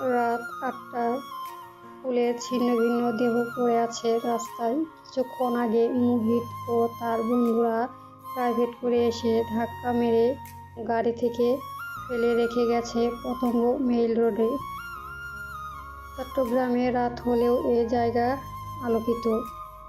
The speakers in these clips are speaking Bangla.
রাত আটটায় ফুলের ছিন্ন ভিন্ন দেহ পড়ে আছে রাস্তায়। কিছুক্ষণ আগে মুহিত ও তার বন্ধুরা প্রাইভেট করে এসে ধাক্কা মেরে গাড়ি থেকে ফেলে রেখে গেছে পতঙ্গ মেইল রোডে। চট্টগ্রামে রাত হলেও এ জায়গা আলোকিত।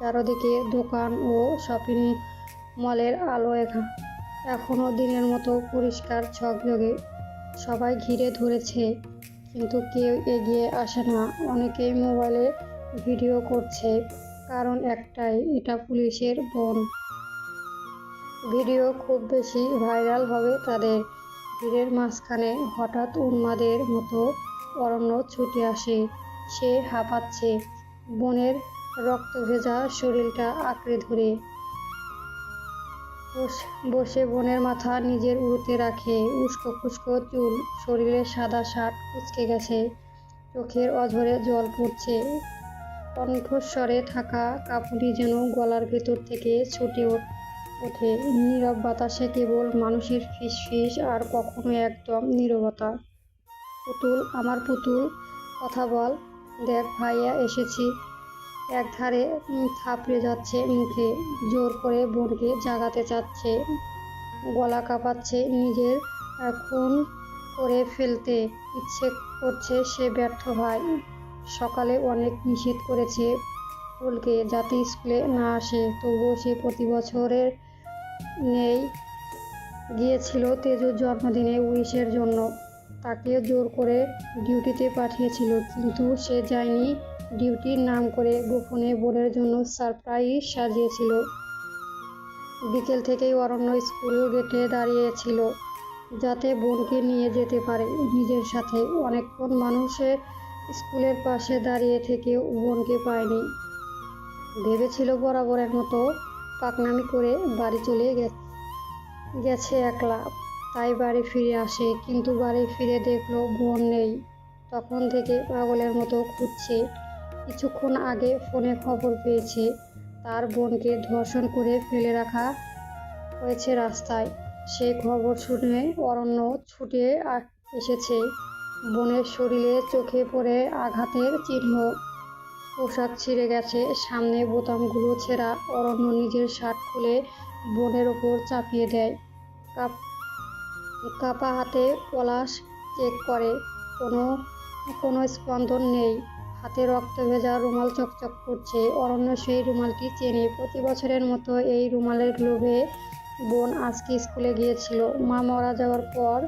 চারদিকে দোকান ও শপিং মলের আলো এখা- এখনও দিনের মতো পরিষ্কার ঝকঝকে সবাই ঘিরে ধরেছে কিন্তু কেউ এগিয়ে আসে না। অনেকেই মোবাইলে ভিডিও করছে, কারণ একটাই, এটা পুলিশের বন। ভিডিও খুব বেশি ভাইরাল হবে তাদের। ভিড়ের মাঝখানে হঠাৎ উন্মাদের মতো অরণ্য ছুটে আসে। সে হাঁপাচ্ছে। বনের রক্ত ভেজা শরীরটা আঁকড়ে ধরে। বস- বনের মাথা নিজের উড়ুতে রাখে। উস্কো খুস্কো চুল শরীরে সাদা শার্ট কুচকে গেছে। চোখের অঝরে জল পড়ছে। কণ্ঠস্বরে থাকা কাপুরি যেন গলার ভেতর থেকে ছুটে ওঠে। নীরব বাতাসে কেবল মানুষের ফিসফিস আর কখনো একদম নীরবতা। পুতুল, আমার পুতুল, কথা বল। দেখ ভাইয়া, এসেছি। একধারে উম, থাপড়ে যাচ্ছে মুখে জোর করে বোনকে জাগাতে চাচ্ছে। গলা কাঁপাচ্ছে নিজের খুন করে ফেলতে ইচ্ছে করছে সে ব্যর্থ হয় সকালে অনেক নিষেধ করেছে ফুলকে যাতে স্কুলে না আসে। তবুও সে প্রতি বছরের নেই গিয়েছিল তেজুর জন্মদিনে উইশের জন্য। তাকে জোর করে ডিউটিতে পাঠিয়েছিল কিন্তু সে যায়নি ডিউটির নাম করে গোপনে বোনের জন্য সারপ্রাইজ সাজিয়েছিল। বিকেল থেকেই অরণ্য স্কুল গেটে দাঁড়িয়েছিল যাতে বোনকে নিয়ে যেতে পারে নিজের সাথে। অনেকক্ষণ মানুষের স্কুলের পাশে দাঁড়িয়ে থেকে বোনকে পায়নি। ভেবেছিল বরাবরের মতো পাকনামি করে বাড়ি চলে গেছে একলা। তাই বাড়ি ফিরে আসে, কিন্তু বাড়ি ফিরে দেখল বোন নেই। তখন থেকে পাগলের মতো খুঁজছে। কিছুক্ষণ আগে ফোনে খবর পেয়েছে, তার বোনকে ধর্ষণ করে ফেলে রাখা হয়েছে রাস্তায়। সেই খবর শুনে অরণ্য ছুটে এসেছে। বোনের শরীরে চোখে পড়ে আঘাতের চিহ্ন। পোশাক ছিঁড়ে গেছে, সামনে বোতামগুলো ছেঁড়া। অরণ্য নিজের শার্ট খুলে বোনের ওপর চাপিয়ে দেয়। কাপ কাপা হাতে পলাশ চেক করে। কোনো কোনো স্পন্দন নেই। হাতে রক্ত ভেজা রুমাল চকচক করছে। অরণ্য সেই রুমালটি চেনে। প্রতি বছরের মতো এই রুমালের লোভে বোন আজকে স্কুলে গিয়েছিল। মা মারা যাওয়ার পর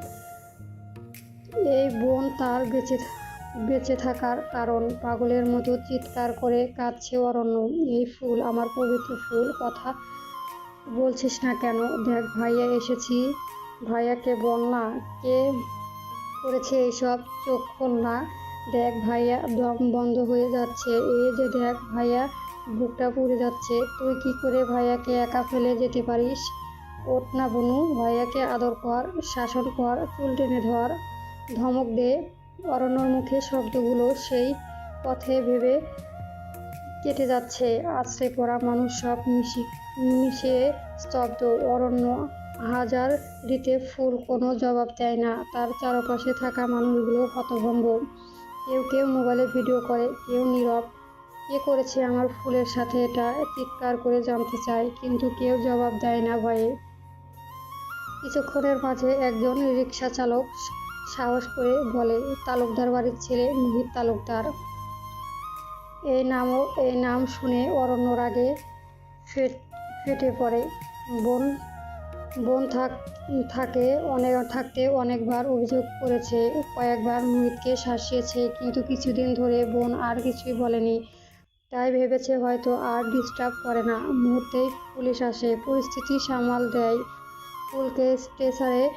এই বোন তার বেঁচে বেঁচে থাকার কারণ। পাগলের মতো চিৎকার করে কাঁদছে অরণ্য। এই ফুল, আমার পবিত্র ফুল, কথা বলছিস না কেন? দেখ, ভাইয়া, এসেছি। ভাইয়াকে বল না, কে করেছে এইসব? চোখ না। দেখ ভাইয়া, দম বন্ধ হয়ে যাচ্ছে। এই যে দেখ ভাইয়া, বুকটা পুড়ে যাচ্ছে। তুই কি করে ভাইয়াকে একা ফেলে যেতে পারিস? ওঠ না বনু, ভাইয়াকে আদর কর, শাসন কর, চুল টেনে ধর, ধমক দে। অরণ্যর মুখে শব্দগুলো সেই পথে ভেবে কেটে যাচ্ছে। আশ্রে পড়া মানুষ সব মিশি মিশিয়ে স্তব্ধ। অরণ্য হাজার রীতে ফুল, কোনো জবাব দেয় না। তার চারপাশে থাকা মানুষগুলো হতভম্ব। কেউ কেউ মোবাইলে ভিডিও করে, কেউ নীরব। কে করেছে আমার ফুলের সাথে এটা? চিৎকার করে জানতে চায় কিন্তু কেউ জবাব দেয় না ভয়ে। কিছুক্ষণের মাঝে একজন রিক্সা চালক সাহস করে বলে, তালুকদার বাড়ির ছেলে, মোহিত তালুকদার। এই নামও, এই নাম শুনে অরণ্যর আগে ফেট, ফেটে পড়ে। বোন বোন থাক থাকে, অনেক থাকতে অনেকবার অভিযোগ করেছে, কয়েকবার মোহিতকে শাসিয়েছে, কিন্তু কিছুদিন ধরে বোন আর কিছুই বলেনি। তাই ভেবেছে হয়তো আর ডিস্টার্ব করে না। মুহূর্তেই পুলিশ আসে, পরিস্থিতি সামাল দেয়। ফুলকে স্টেশনে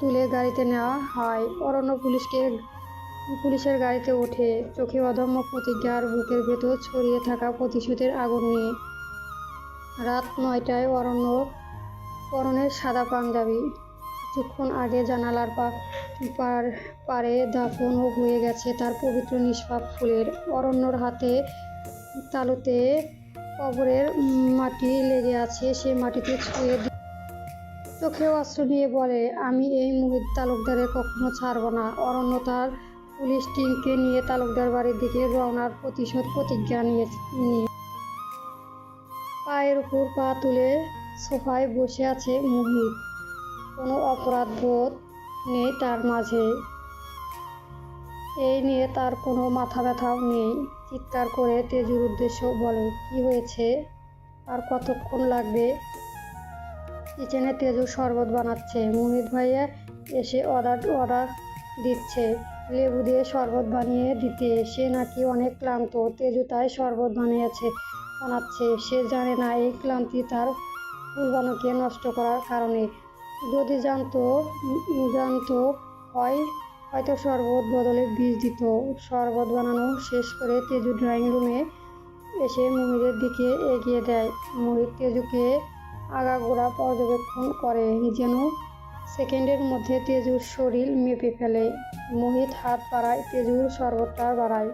তুলে গাড়িতে নেওয়া হয়। অরণ্য পুলিশকে পুলিশের গাড়িতে ওঠে। চোখে অদম্য প্রতিজ্ঞা আর বুকের ভেতর ছড়িয়ে থাকা প্রতিশোধের আগুন নিয়ে। রাত নয়টায় অরণ্য পরনের সাদা পাঞ্জাবি। কিছুক্ষণ আগে জানালার পার পারে দাফন হয়ে গেছে তার পবিত্র নিষ্পাপ ফুলের। অরণ্যর হাতে তালুতে কবরের মাটি লেগে আছে, সে মাটিতে ছুঁয়ে দি- চোখে অস্ত্র নিয়ে বলে, আমি এই মুহিত তালুকদারে কখনো ছাড়ব না। অরণ্য তার পুলিশ টিমকে নিয়ে তালুকদার বাড়ির দিকে রওনার প্রতিশোধ প্রতিজ্ঞা নিয়ে নিয়ে পায়ের উপর পা তুলে সোফায় বসে আছে মোহিত কোনো অপরাধ বোধ নেই তার মাঝে। এই নিয়ে তার কোনো মাথা ব্যথাও নেই। চিৎকার করে তেজুর উদ্দেশ্য বলে, কি হয়েছে? আর কতক্ষণ লাগবে? কিচেনে তেজু শরবত বানাচ্ছে। মুহিত ভাইয়া এসে অর্ডার অর্ডার দিচ্ছে। লেবু দিয়ে শরবত বানিয়ে দিতে। সে নাকি অনেক ক্লান্ত। তেজু তাই শরবত বানিয়েছে, বানাচ্ছে। সে জানে না এই ক্লান্তি তার ফুলবানুকে নষ্ট করার কারণে। যদি জানতো জানতো হয়, হয়তো শরবত বদলে বীজ দিত। শরবত বানানো শেষ করে তেজু ড্রয়িং রুমে এসে মোহিতের দিকে এগিয়ে দেয়। মোহিত তেজুকে আগাগোড়া পর্যবেক্ষণ করে যেন সেকেন্ডের মধ্যে তেজুর শরীর মেপে ফেলে। মোহিত হাত বাড়ায়, তেজুর শরবতটা বাড়ায়।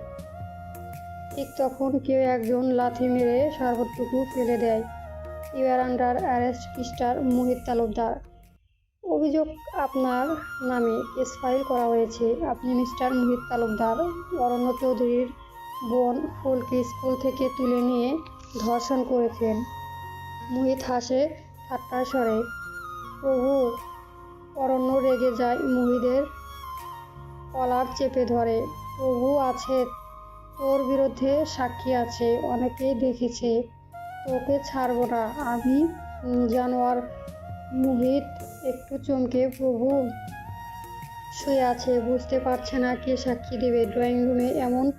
ঠিক তখন কেউ একজন লাথি মেরে শরবতটুকু ফেলে দেয়। You are under arrest mister Mohit Talukdar. অভিযোগ আপনার নামে কেস ফাইল করা হয়েছে। আপনি মিস্টার মোহিত তালুকদার, অরণ্য চৌধুরীর বোন ফুলকে স্কুল থেকে তুলে নিয়ে ধর্ষণ করেছেন। মোহিত হাসে ঠাট্টার স্বরে, প্রভু, অরণ্য রেগে যায় মোহিদের কলার চেপে ধরে। প্রভু আছে, তোর বিরুদ্ধে সাক্ষী আছে, অনেকেই দেখেছে। তোকে ছাড়বো না। আমি জানোয়ার মুহিত একটু চমকে প্রভু শুয়ে আছে। বুঝতে পারছে না কে সাক্ষী দেবে। ড্রয়িং রুমে এমন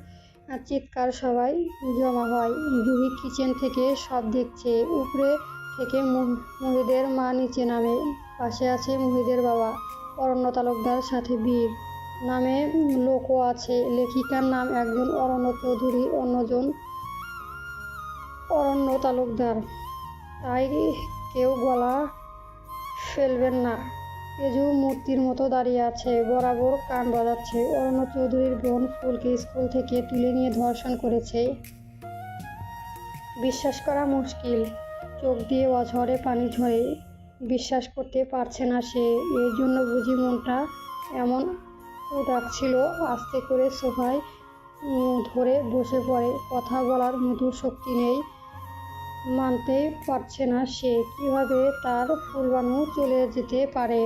চিৎকার সবাই জমা হয়। জুহি কিচেন থেকে সব দেখছে। উপরে থেকে মহ- মহিদের মা নিচে নামে। পাশে আছে মহিদের বাবা, অরণ্য তালুকদার সাথে বীর। নামে লোকও আছে। লেখিকার নাম একজন অরণ্য চৌধুরী, অন্যজন অরণ্য তালুকদার তাই কেউ গলা ফেলবেন না। তেজু মূর্তির মতো দাঁড়িয়ে আছে, বরাবর কান বাজাচ্ছে। অরণ্য চৌধুরীর বোন ফুলকে স্কুল থেকে তুলে নিয়ে ধর্ষণ করেছে। বিশ্বাস করা মুশকিল। চোখ দিয়ে অঝরে পানি ঝরে। বিশ্বাস করতে পারছে না সে। এর জন্য বুঝি মনটা এমন ডাকছিল আস্তে করে সোফায় ধরে বসে পড়ে। কথা বলার মধুর শক্তি নেই। মানতেই পারছে না সে। কীভাবে তার ফুলবানু চলে যেতে পারে?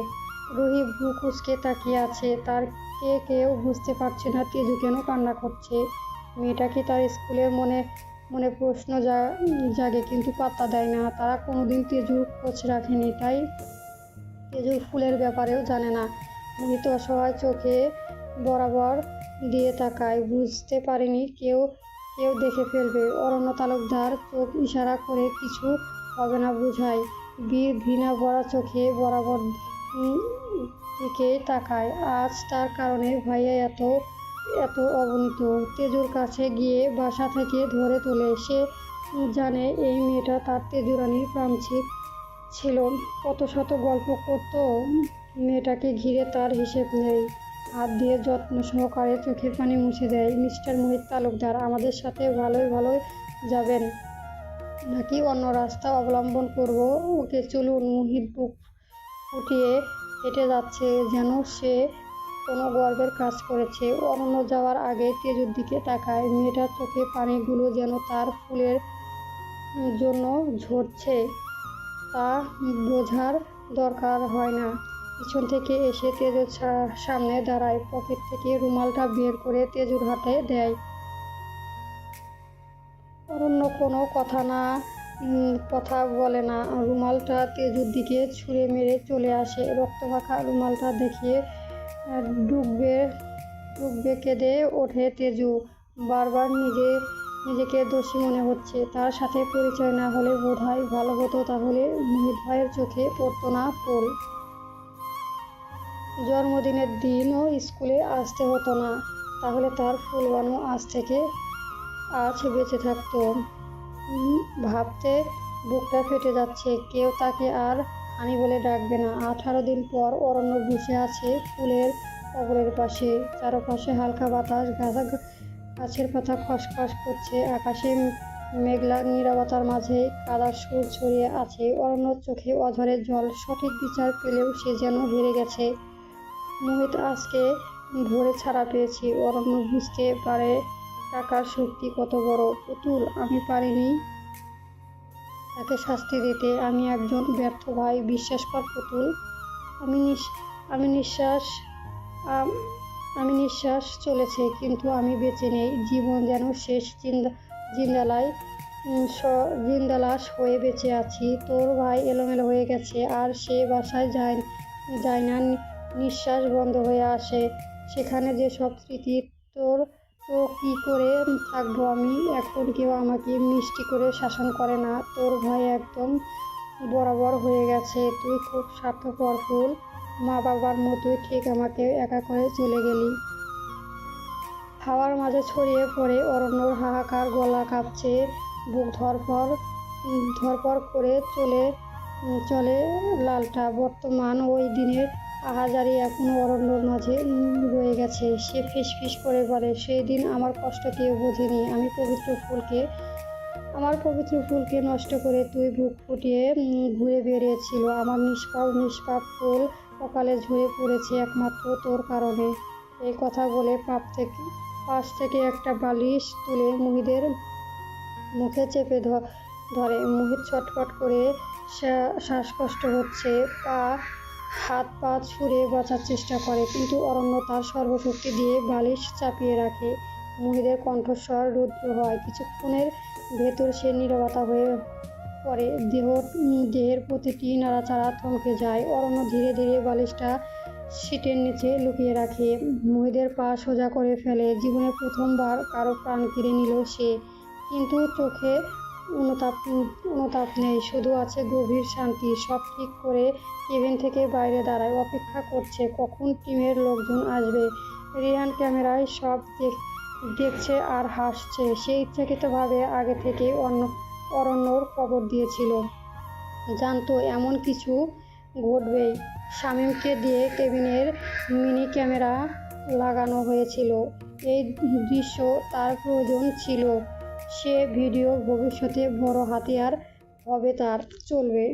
রুহি কুচকে তাকিয়ে আছে। তার কে কেউ বুঝতে পারছে না তেজু কেন কান্না করছে। মেয়েটা কি তার স্কুলের মনে মনে প্রশ্ন জাগে কিন্তু পাত্তা দেয় না। তারা কোনোদিন তেজুর খোঁজ রাখেনি, তাই তেজুর ফুলের ব্যাপারেও জানে না। মোহিত অসহায় চোখে বরাবর দিয়ে তাকায়। বুঝতে পারেনি কেউ কেউ দেখে ফেলবে। অরণ্য তালুকদার চোখ ইশারা করে কিছু হবে না বুঝায়। বীর ঘৃণা ভরা চোখে বরাবর দিকে তাকায়। আজ তার কারণে ভাইয়া এত এত অবনীত। তেজুর কাছে গিয়ে বাসা থেকে ধরে তোলে। সে জানে এই মেয়েটা তার তেজুরানির প্রাণছিক ছিল। কত শত গল্প করতো মেয়েটাকে ঘিরে তার হিসেব নেই। হাত দিয়ে যত্ন সহকারে চোখের পানি মুছে দেয়। মিস্টার মোহিত তালুকদার, আমাদের সাথে ভালোই ভালোই যাবেন। নাকি অন্য রাস্তা অবলম্বন করব? ওকে চলুন, মোহিত বুক ফুটিয়ে হেঁটে যাচ্ছে যেন সে কোনো গর্বের কাজ করেছে। অরণ্য যাওয়ার আগে তেজুর দিকে তাকায়। মেয়েটার চোখে পানিগুলো যেন তার ফুলের জন্য ঝরছে, তা বোঝার দরকার হয় না। পিছন থেকে এসে তেজুর সামনে দাঁড়ায়। পকেট থেকে রুমালটা বের করে তেজুর হাতে দেয়। অরণ্য কোনো কথা না কথা বলে না। রুমালটা তেজুর দিকে ছুঁড়ে মেরে চলে আসে। রক্তমাখা রুমালটা দেখিয়ে ডুববে ডুববে কেঁদে ওঠে তেজু। বারবার নিজে, নিজেকে দোষী মনে হচ্ছে। তার সাথে পরিচয় না হলে বোধ হয় ভালো হতো, তাহলে মোহিত ভাইয়ের চোখে পড়তো না ফুল। জন্মদিনের দিনও স্কুলে আসতে হতো না, তাহলে তার ফুলবানু আজ থেকে আজ বেঁচে থাকতো। ভাবতে বুকটা ফেটে যাচ্ছে, কেউ তাকে আর আমি বলে ডাকবে না। আঠারো দিন পর অরণ্য বসে আছে ফুলের কবরের পাশে। চারপাশে হালকা বাতাস, গাছা গাছের পাতা খসখস করছে, আকাশে মেঘলা নীরবতার মাঝে কাদার সুর ছড়িয়ে আছে। অরণ্যর চোখে অঝরে জল, সঠিক বিচার পেলেও সে যেন হেরে গেছে। মোহিত আজকে ভোরে ছাড়া পেয়েছি। অরণ্য বুঝতে পারে টাকার শক্তি কত বড়? পুতুল আমি পারিনি তাকে শাস্তি দিতে। আমি একজন ব্যর্থ ভাই বিশ্বাস কর পুতুল। আমি আমি নিঃশ্বাস আমি নিঃশ্বাস চলেছে কিন্তু আমি বেঁচে নেই। জীবন যেন শেষ জিন্দা জিন্দালায় উম, স- জিন্দালাশ হয়ে বেঁচে আছি। তোর ভাই এলোমেলো হয়ে গেছে আর সে বাসায় যায় যায় নি- নিঃশ্বাস বন্ধ হয়ে আসে। সেখানে যে সব স্মৃতি, তোর তো কী করে থাকব আমি? এখন কেউ আমাকে মিষ্টি করে শাসন করে না। তোর ভাই একদম বরাবর হয়ে গেছে। তুই খুব স্বার্থপর ফুল। মা বাবার মতোই ঠিক আমাকে একা করে চলে গেলি। হাওয়ার মাঝে ছড়িয়ে পড়ে অরণ্যর হাহাকার গলা কাঁপছে। বুক ধরপর ধরপর করে চলে চলে লালটা। বর্তমান ওই দিনের আহাজারি এখনও অরণ্যর মাঝে রয়ে গেছে। সে ফিস ফিস করে বলে, সেই দিন আমার কষ্ট কেউ বোঝেনি। আমি পবিত্র ফুলকে, আমার পবিত্র ফুলকে নষ্ট করে তুই বুক ফুটিয়ে ঘুরে বেরিয়েছিল আমার নিষ্পাপ নিষ্পাপ ফুল সকালে ঝরে পড়েছে একমাত্র তোর কারণে। এই কথা বলে পাপ থেকে, পাশ থেকে একটা বালিশ তুলে মুহিদের মুখে চেপে ধরে। মুহিত ছটফট করে শ্বাসকষ্ট হচ্ছে। পা হাত পা ছুঁড়ে বাঁচার চেষ্টা করে, কিন্তু অরণ্য তার সর্বশক্তি দিয়ে বালিশ চাপিয়ে রাখে। মুহিদের কণ্ঠস্বর রুদ্র হয়। কিছুক্ষণের ভেতর সে নীরবতা হয়ে পড়ে। দেহ দেহের প্রতিটি নাড়াচাড়া থমকে যায়। অরণ্য ধীরে ধীরে বালিশটা সিটের নিচে লুকিয়ে রাখে। মুহিদের পা সোজা করে ফেলে। জীবনে প্রথমবার কারও প্রাণ কেড়ে নিল সে। কিন্তু চোখে অনুতাপ অনুতাপ নেই, শুধু আছে গভীর শান্তি, সব ঠিক করে কেবিন থেকে বাইরে দাঁড়ায়, অপেক্ষা করছে কখন টিমের লোকজন আসবে। রিহান ক্যামেরায় সব দেখ- দেখছে আর হাসছে, সে ইচ্ছাকৃতভাবে আগে থেকে অন্য, অরণ্যর খবর দিয়েছিল। জানতো এমন কিছু ঘটবেই শামীমকে দিয়ে কেবিনের মিনি ক্যামেরা লাগানো হয়েছিল। এই দৃশ্য তার প্রয়োজন ছিল। সে ভিডিও ভবিষ্যতে বড় হাতিয়ার হবে তার চলবে।